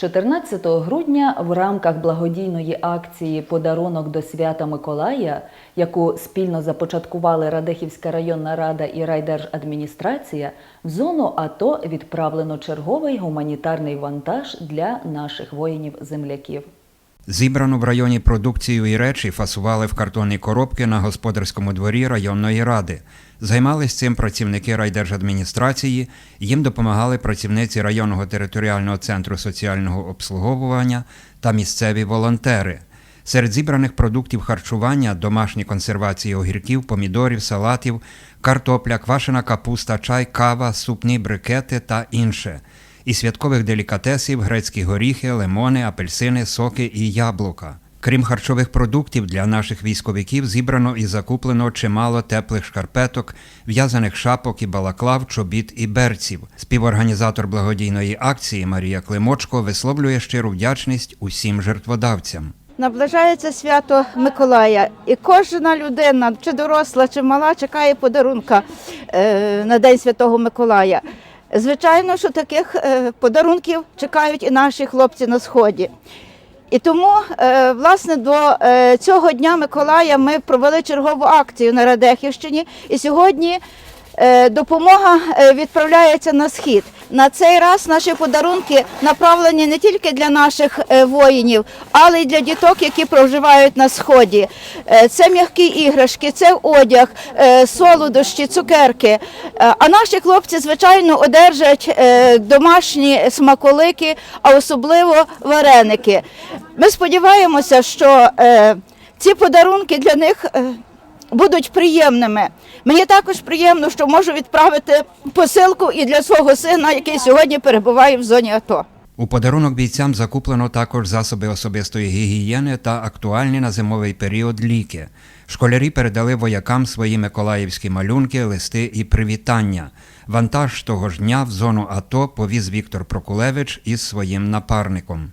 14 грудня в рамках благодійної акції Подарунок до свята Миколая, яку спільно започаткували Радехівська районна рада і райдержадміністрація, в зону АТО відправлено черговий гуманітарний вантаж для наших воїнів-земляків. Зібрану в районі продукцію і речі фасували в картонні коробки на господарському дворі районної ради. Займались цим працівники райдержадміністрації, їм допомагали працівниці районного територіального центру соціального обслуговування та місцеві волонтери. Серед зібраних продуктів харчування домашні консервації огірків, помідорів, салатів, картопля, квашена капуста, чай, кава, супні брикети та інше. І святкових делікатесів грецькі горіхи, лимони, апельсини, соки і яблука. Крім харчових продуктів, для наших військовиків зібрано і закуплено чимало теплих шкарпеток, в'язаних шапок і балаклав, чобіт і берців. Співорганізатор благодійної акції Марія Климочко висловлює щиру вдячність усім жертводавцям. Наближається свято Миколая, і кожна людина, чи доросла, чи мала, чекає подарунка е, на День Святого Миколая. Звичайно, що таких е, подарунків чекають і наші хлопці на сході. І тому, е, власне, до е, цього дня Миколая ми провели чергову акцію на Радехівщині. І сьогодні допомога е, відправляється на схід. На цей раз наші подарунки направлені не тільки для наших е, воїнів, але й для діток, які проживають на сході. Е, Це м'які іграшки, це одяг, е, солодощі, цукерки. Е, А наші хлопці, звичайно, одержать е, домашні смаколики, а особливо вареники. Ми сподіваємося, що е, ці подарунки для них. Будуть приємними. Мені також приємно, що можу відправити посилку і для свого сина, який сьогодні перебуває в зоні АТО. У подарунок бійцям закуплено також засоби особистої гігієни та актуальні на зимовий період ліки. Школярі передали воякам свої миколаївські малюнки, листи і привітання. Вантаж того ж дня в зону АТО повіз Віктор Прокулевич із своїм напарником.